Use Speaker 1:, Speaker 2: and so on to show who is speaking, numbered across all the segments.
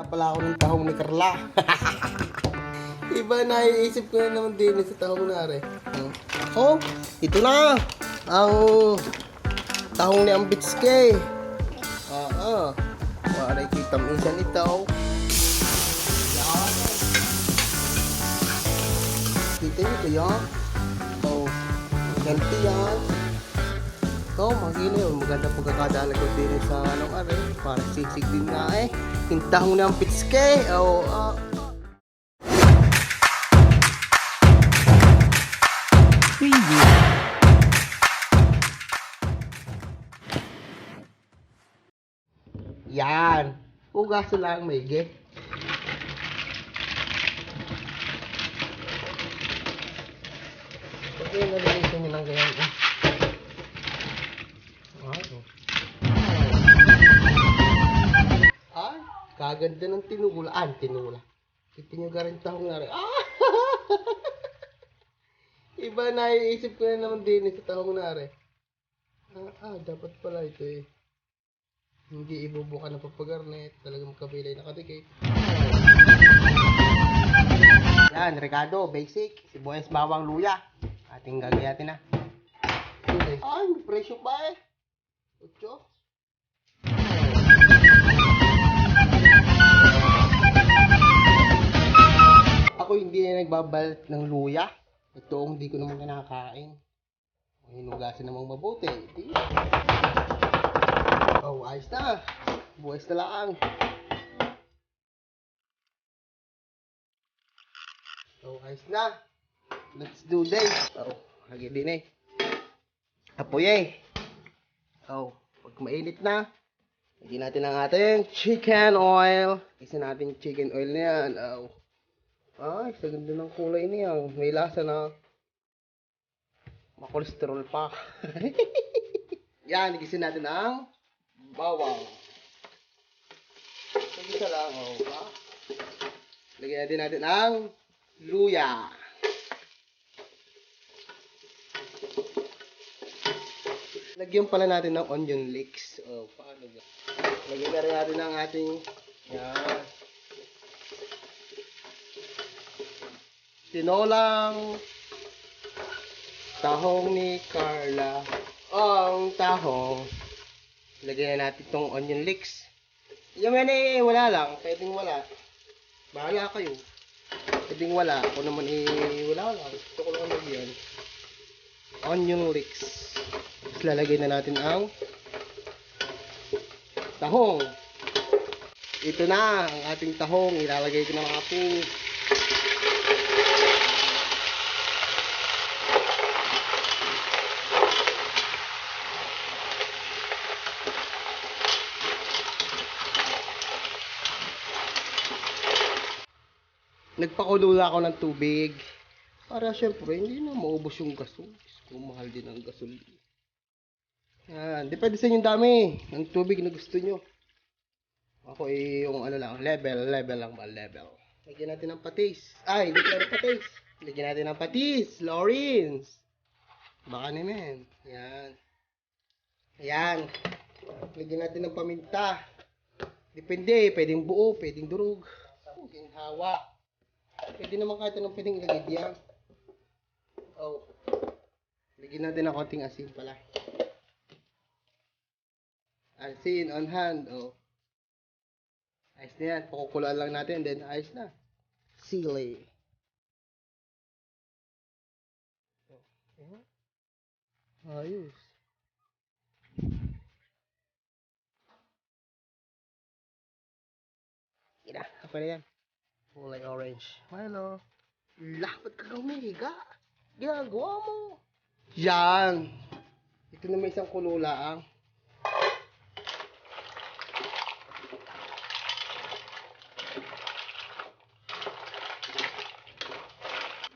Speaker 1: nga pala ako ng tahong ni Carla. Iba naiisip ko na naman din sa tahong na rin. Oh, ito na. Ang tahong ni Ambitske. Oo. Para kita mo isa nito. Kita niyo ito yan? Oh, ganti yan. Ito, magino yun. Maganda pagkakadala ko din sa anong are. Para sisig din nga eh. Yung tahong ng pitske. Oh, ah. Yan. Ugas lang. Pag yun nalilisan nyo ng ganyan. Kaganda ng. Tinula. Kita nyo ka rin tahong nga. Ah! Iba na iisip ko na naman din sa tahong na rin. Ah, ah, dapat pala ito eh. Hindi ibubuka ng papagarnet. Talagang kabilay na kadikit. Yan, Ricardo, basic. Sibuyas, bawang, luya. Ating gagayatin na. Ay, presyo pa eh. Ocho. Nagbabalat ng luya. Ito ang hindi ko naman kinakain. Hinugasin namang mabuti. Di. Oh, ayos na. Buwes na lang. Oh, ayos na. Let's do this. Oh, lagi din eh. Apoy eh. Oh, pag mainit na, lagyan natin ang ating chicken oil. Isa natin chicken oil na yan. Oh. Ay, sa ganda ng kulay niya. May lasa na makolesterol pa. yan, igisin natin ang bawang. Isa lang, oh. Ha? Lagyan natin natin ang luya. Lagyan pala natin ng onion leeks. Oh, paano? Lagyan na rin natin ng ating yan. Tinolang tahong ni Carla. Ang tahong. Lagyan na natin itong onion leeks. Yung yan eh, wala lang. Pwedeng wala. Bahala kayo. Pwedeng wala. Ako naman eh, wala lang. Gusto ko lang lagyan. Onion leeks. Tapos lalagay na natin ang tahong. Ito na ang ating tahong. Ilalagay ko na mga ating nagpakulo ako ng tubig. Para syempre, hindi na maubos yung gasol. Kung mahal din ang gasol. Yan. Depende sa inyong dami ng tubig na gusto nyo. Ako eh, yung ano lang, level, level lang ba, level. Lagyan natin ng patis. Ay, hindi tayo patis. Lagyan natin ng patis. Lawrence. Baka naman. Yan. Yan. Lagyan natin ng paminta. Depende, pwedeng buo, pwedeng durog. Pwedeng hawa. Pwede naman kahit anong pwedeng ilagay diyan. Oh. Lagyan natin ng konting asin pala. Asin on hand. Oh. Ayos na yan. Pakukulaan lang natin. Then, ayos na. Sili. Oh. Ayos. Ina, ako na. Kulay orange. Milo. Lapad ka humihiga. Ginagawa mo. Yan. Ito na may isang kululaang.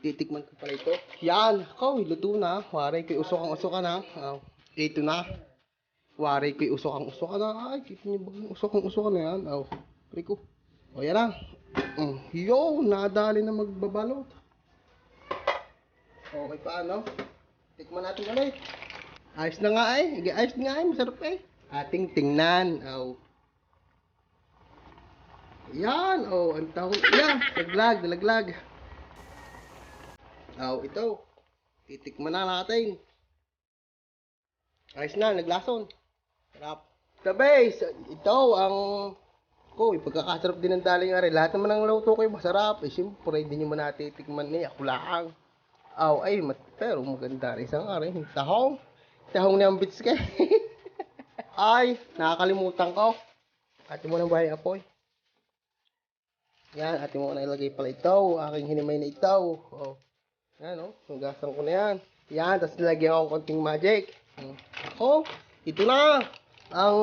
Speaker 1: Titikman ko pala ito. Yan. Ikaw, luto na. Waray ko'y usok ang usok ka na. Oh, ito na. Waray ko'y usok ang usok ka na. Ay, kita niyo ba usok ang usok ka na yan? Oh, Rico. O, yan na. Mm. Yo, nadali na magbabalot. Okay, paano? Tikman natin ulit. Ayos na nga eh. Ayos na nga eh. Masarap eh. Ating tingnan. Oh. Yan, oh, ang tahong, yan, naglag, nalaglag. Oh, ito. Titikman na natin. Ayos na, naglason. Sarap. The base, ito ang ko, pagkakasarap din ng daling ari. Lahat naman ng luto ko masarap. Eh, siyempre, hindi nyo man natitikman niya. Ako lang. Aw, ay, mat pero maganda rin isang ari. Tahong. Tahong na ang bits kay. ay, nakakalimutan ko. Ate mo ng bahay apoy. Yan, ate mo na ilagay pala ito. Aking hinimay na ito. Oh. Yan, oh. Hugasan ko na yan. Yan, tapos nilagyan ko ng konting magic. Ako, ito na. Ang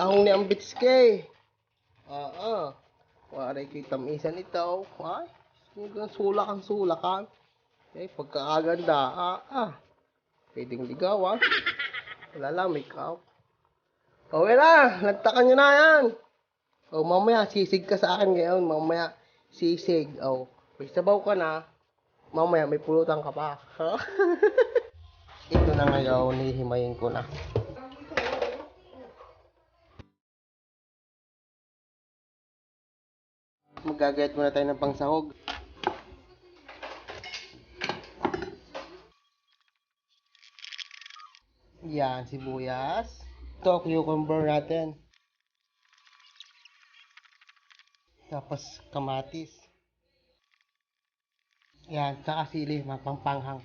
Speaker 1: tahong ni Ambitske. Ah, ah. Wari ko tamisan ito. Ay, hanggang sulakan sulakan. Eh, pagkakaganda. Ah, ah. Pwedeng ligawan. Wala lang, make up. Okay na, nagtakan nyo na yan. O, mamaya, sisig ka sa akin ngayon. Mamaya, sisig. O, may sabaw ka na. Mamaya, may pulutan ka pa. Ito na ngayon, nihimayin ko na. Magagayat muna tayo ng pangsahog. Yan, sibuyas. Ito, cucumber natin. Tapos, kamatis. Yan, saka sili, mga pangpanghang.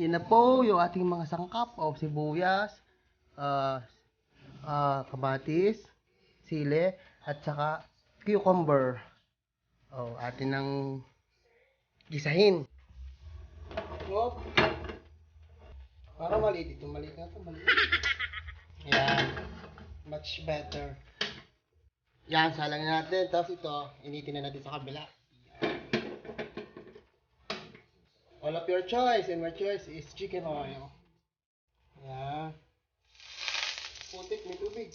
Speaker 1: Yan na po yung ating mga sangkap o sibuyas, ah ah, kamatis, sili, at saka cucumber. O, atin ng gisahin. Hop. Para maliit ito. Maliit na ito. Maliit. Yan. Much better. Yan, salang natin. Tapos ito, initin na natin sa kabila. All of your choice. And my choice is chicken oil. Yan. Putik, may tubig.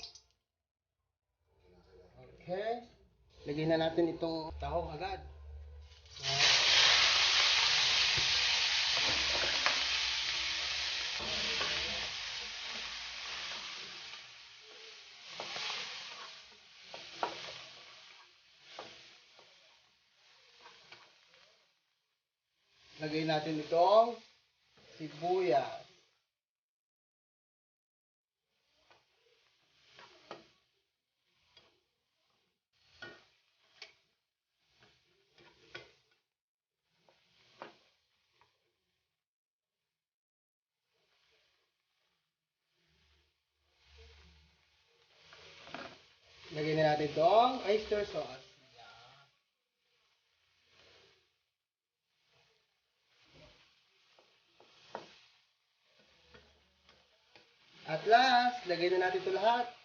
Speaker 1: Okay. Lagyan na natin itong tahong agad. Lagay natin itong sibuyas. Lagay na natin itong oyster sauce. At last, lagay na natin ito lahat.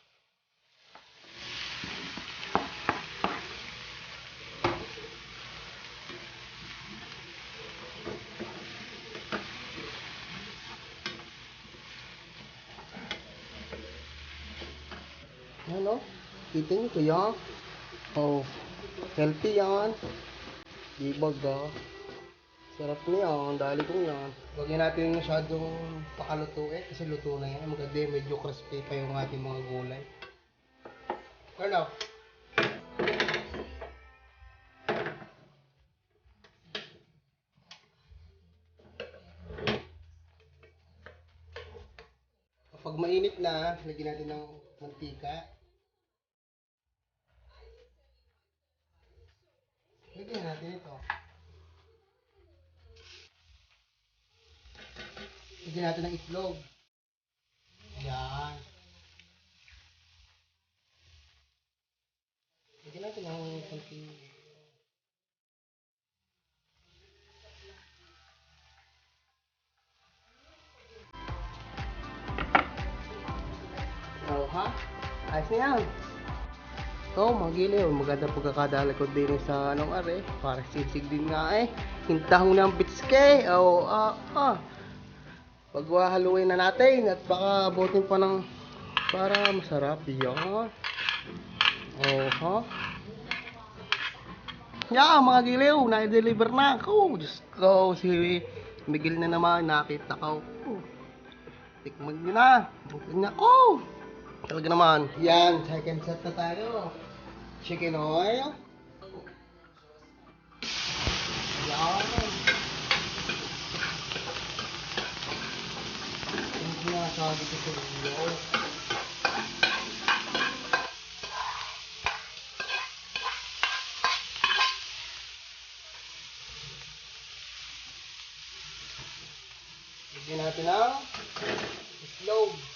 Speaker 1: Niyo kuya? Oh, healthy yan. Ibag ah. Sarap niya, ang dali kong yan. Huwag natin masyadong pakalutuin kasi luto na yan. Maganda medyo crispy pa yung ating mga gulay. Ano? Kapag mainit na, lagyan natin ng mantika. Lagyan natin ito. Lagyan natin ng itlog. Yan. Lagyan natin ng konting Oh, ha? Ayos na yan. Oo, oh, mga giliw. Maganda pagkakadala ko din sa anong are. Para sisig din nga eh. Hintahong ng bitske. Oo, oh, ah, ah. Pagwahaluin na natin at baka butin pa ng para masarap. Yan. Oh, ha? Yeah, mga giliw. Na-deliver na ako. Diyos ko, si Miguel na naman. Nakita ko. Oh. Tikman nyo na. Tikman niya ko. Talaga naman. Yan, second set na tayo. Chicken oil. Yan. Yung sinasabi ko sa inyo. Bigyan natin ang itlog.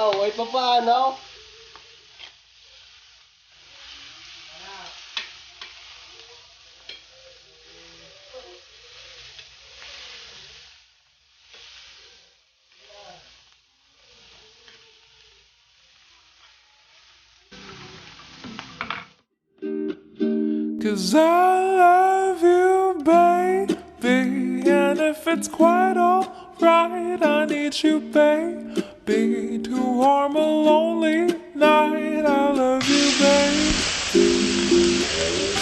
Speaker 1: Oh, ay pa paano?
Speaker 2: Cause I love you, baby. And if it's quite alright, I need you, baby be to warm a lonely night. I love you, babe.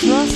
Speaker 2: Just